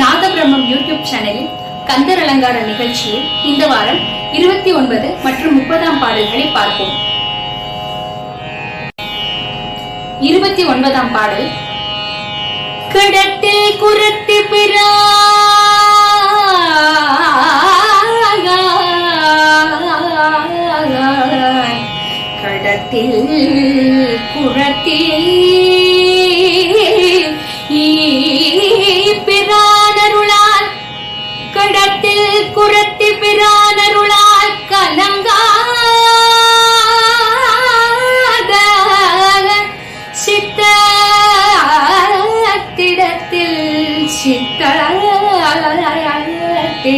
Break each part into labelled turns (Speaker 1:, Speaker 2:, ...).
Speaker 1: நாதபிரம்மம் YouTube சேனலில் கந்தர் அலங்கார நிகழ்ச்சியில் இந்த வாரம் இருபத்தி ஒன்பது மற்றும் முப்பதாம் பாடல்களை பார்ப்போம். இருபத்தி ஒன்பதாம் பாடல். கடத்தில் குரத்து பிறாய் கடத்தில் குரத்தில்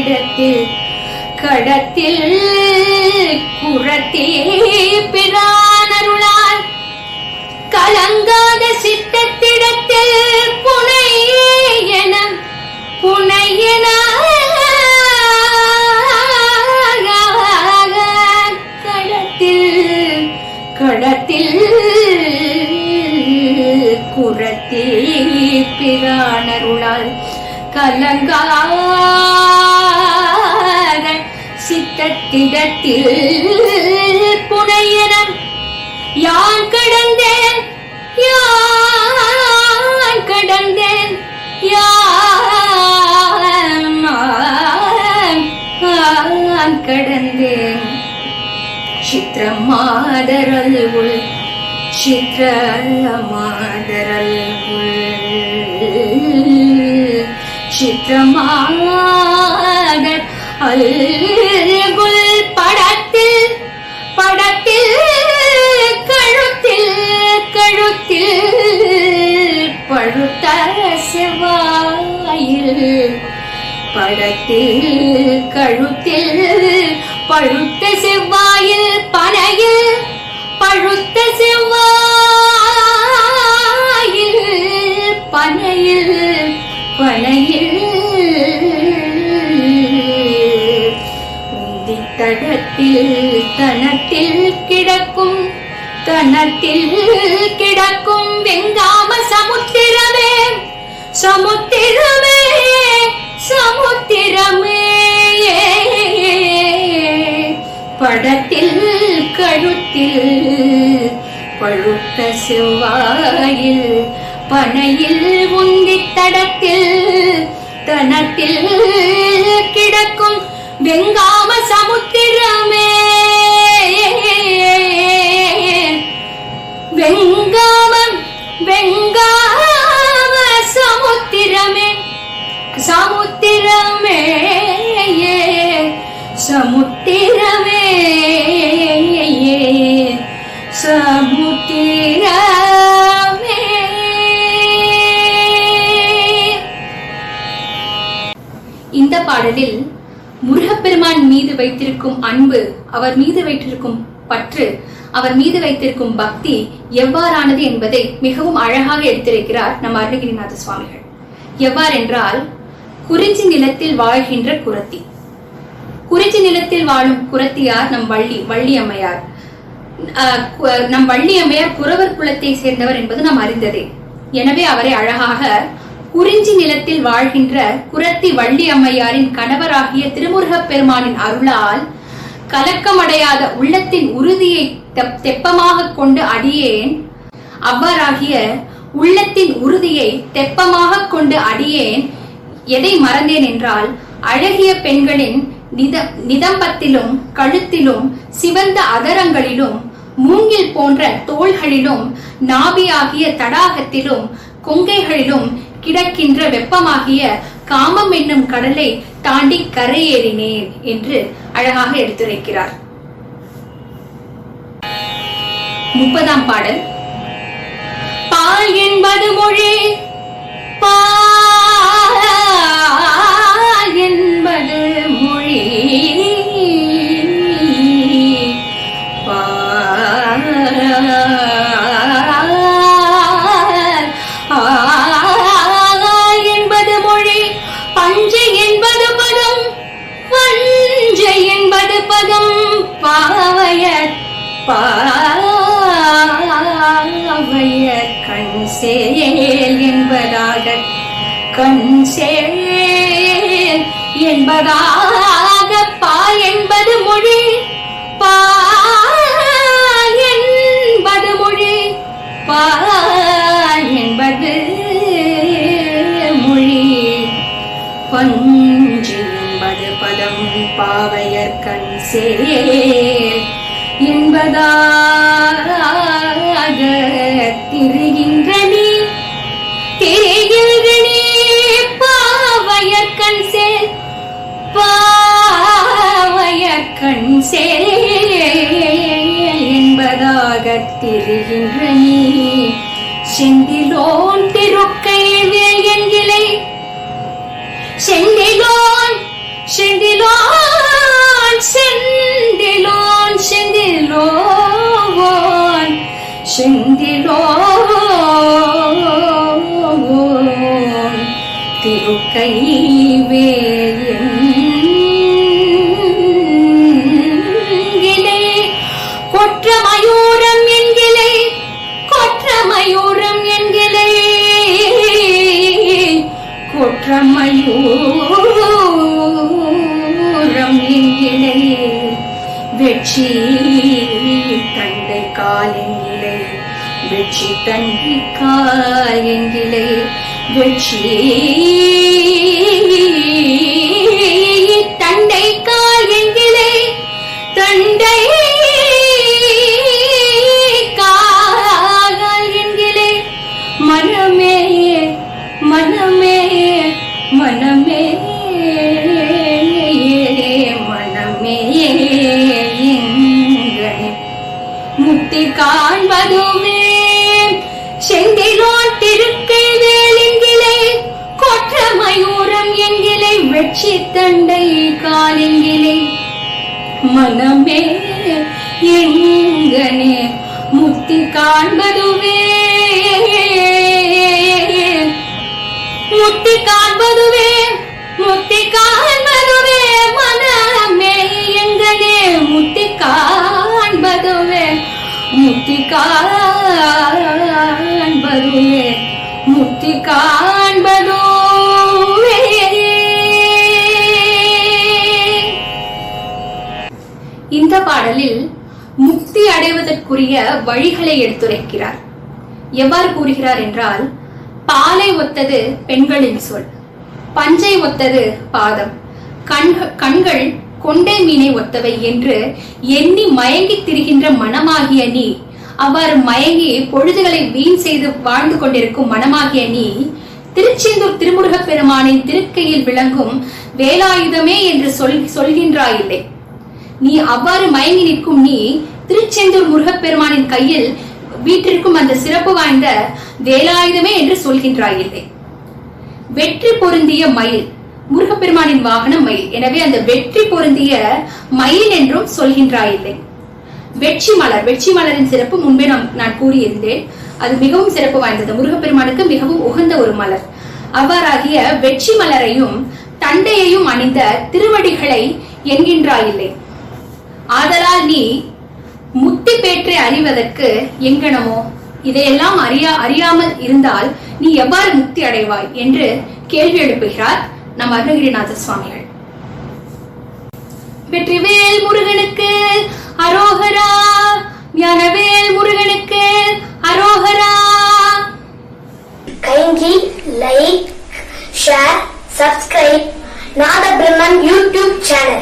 Speaker 1: சித்தத்திடத்தில் கடத்தில் குரத்தி பிரானருளால் கலங்காத சித்தத்திடத்தில் புனை என புனை கடத்தில் கடத்தில் குரத்தில் பிரானருளால் கலங்கா கட்டிடத்தில் புனையனம். யான் கடந்தேன்? யான் கடந்தேன்? யான் கடந்தேன்? சித்திர மாதரல் உள் சித்திர மாதரல் உள் மாதர் அல்குல் படத்தில் படத்தில் கழுத்தில் கழுத்தில் பழுத்த செவ்வாயில் படத்தில் கழுத்தில் பழுத்த செவ்வாயில் பனையில் பழுத்த செவ்வாயில் பனையில் பனையில் தடத்தில் தனத்தில் கிடக்கும் தனத்தில் கிடக்கும் வெங்காம சமுத்திரமே. சமுத்திரமே சமுத்திரமே. படத்தில் கழுத்தில் பழுத்த செவ்வாயில் பனையில் உந்தி தடத்தில் தனத்தில் எங்காம சமுத்திரமே. வெங்காமம் வெங்காம சமுத்திரமே. சமுத்திரமே சமுத்திரமே. சமுத்திரமே. இந்த பாடலில் முருகப்பெருமான் மீது வைத்திருக்கும் அன்பு அவர் மீது வைத்திருக்கும் பற்று அவர் மீது வைத்திருக்கும் பக்தி எவ்வாறானது என்பதை மிகவும் அழகாக எடுத்திருக்கிறார் நம் அருணகிரிநாத சுவாமிகள். எவ்வாறென்றால் குறிஞ்சி நிலத்தில் வாழ்கின்ற குரத்தி. குறிஞ்சி நிலத்தில் வாழும் குரத்தியார் நம் வள்ளி வள்ளி அம்மையார். அஹ் நம் வள்ளி அம்மையார் குறவர் குலத்தை சேர்ந்தவர் என்பது நாம் அறிந்ததே. எனவே அவரை அழகாக குறிஞ்சி நிலத்தில் வாழ்கின்ற குரத்தி வள்ளி அம்மையாரின் கணவராகிய திருமுருகப் பெருமானின் அருளால் கலக்கமடையாத உள்ளத்தின் உறுதியை தெப்- தெப்பமாக கொண்டு அடியேன். அவ்வாறாகிய உள்ளத்தின் உறுதியை தெப்பமாக கொண்டு அடியேன். எதை மறந்தேன் என்றால் அழகிய பெண்களின் நித நிதம்பத்திலும் கழுத்திலும் சிவந்த அதரங்களிலும் மூங்கில் போன்ற தோள்களிலும் நாபியாகிய தடாகத்திலும் கொங்கைகளிலும் கிடக்கின்ற வெப்பமாகிய காமம் என்னும் கடலை தாண்டி கரையேறினேன் என்று அழகாக எடுத்துரைக்கிறார். முப்பதாம் பாடல். பால் என்பது மொழி பால் என்பது மொழி. பால் பாவைய கண் சேல் என்பதாக கண் சேல் என்பதாக பா என்பது மொழி. பா என்பது மொழி. பா என்பது மொழி. பஞ்சு என்பது பதம் பாவையர் கண் சேல் என்பதாக திரிகின்ற நீ திரிகின்ற நீ பாவையர் கண் சேல் பாவையர் கண் சேல் என்பதாக திரிகின்ற செந்திலோன் திருக்கைவேல் என்கிலை செந்திலோன் செந்திலோன் செந்திலோன் செந்திலோன் செந்திலோன். வெற்றி தன்னை காயங்கிலே வெற்றி தண்டை காயங்கிலே தண்டை காயங்கிலே மனமே மனமே மனமே மனமே எங்கனே காண்பதுமே எங்கிலை வெற்றி தண்டை காலெங்கிலை மனமே எங்கனே முக்தி காண்பதுவே இந்த பாடலில் முக்தி அடைவதற்குரிய வழிகளை எடுத்துரைக்கிறார். எவ்வாறு கூறுகிறார் என்றால் பாலை ஒத்தது பெண்களின் சொல் பஞ்சை ஒத்தது பாதம் கண்கள் கண்கள் கொண்டை மீனை ஒத்தவை என்று எண்ணி மயங்கித் திரிகின்ற மனமாகிய நீ அவ்வாறு மயங்கி பொழுதுகளை வீண் செய்து வாழ்ந்து கொண்டிருக்கும் மனமாகிய நீ திருச்செந்தூர் திருமுருகப் பெருமானின் திருக்கையில் விளங்கும் வேலாயுதமே என்று சொல் சொல்கின்றாயில்லை. நீ அவ்வாறு மயங்கி நிற்கும் நீ திருச்செந்தூர் முருகப்பெருமானின் கையில் வீட்டிற்கும் அந்த சிறப்பு வாய்ந்த வேலாயுதமே என்று சொல்கின்றாயில்லை வெற்றி பொருந்திய மயில் முருகப்பெருமானின் வாகனம் மயில். எனவே அந்த வெற்றி பொருந்திய மயில் என்றும் சொல்கின்றாயில்லை வெற்றி மலர் வெற்றி மலரின் சிறப்பு முன்பே நான் கூறியிருந்தேன். அது மிகவும் சிறப்பு வாய்ந்தது. முருகப்பெருமானுக்கு மிகவும் உகந்த ஒரு மலர். அவ்வாறாகிய வெற்றி மலரையும் தண்டையையும் அணிந்த திருவடிகளை என்கின்றாயில்லை ஆதலால் நீ முத்தி பேற்றை அறிவதற்கு எங்கனமோ? இதையெல்லாம் அறியா அறியாமல் இருந்தால் நீ எவ்வாறு முக்தி அடைவாய்? என்று கேள்வி எழுப்புகிறார் நம் அருணகிரிநாத சுவாமிகள். வெற்றிவேல் முருகனுக்கு அரோகரா ஞானவேல் முருகனுக்கு அரோகரா.
Speaker 2: கைங்கி லைக் ஷேர் சப்ஸ்கிரைப் நாத Brahman யூடியூப் சேனல்.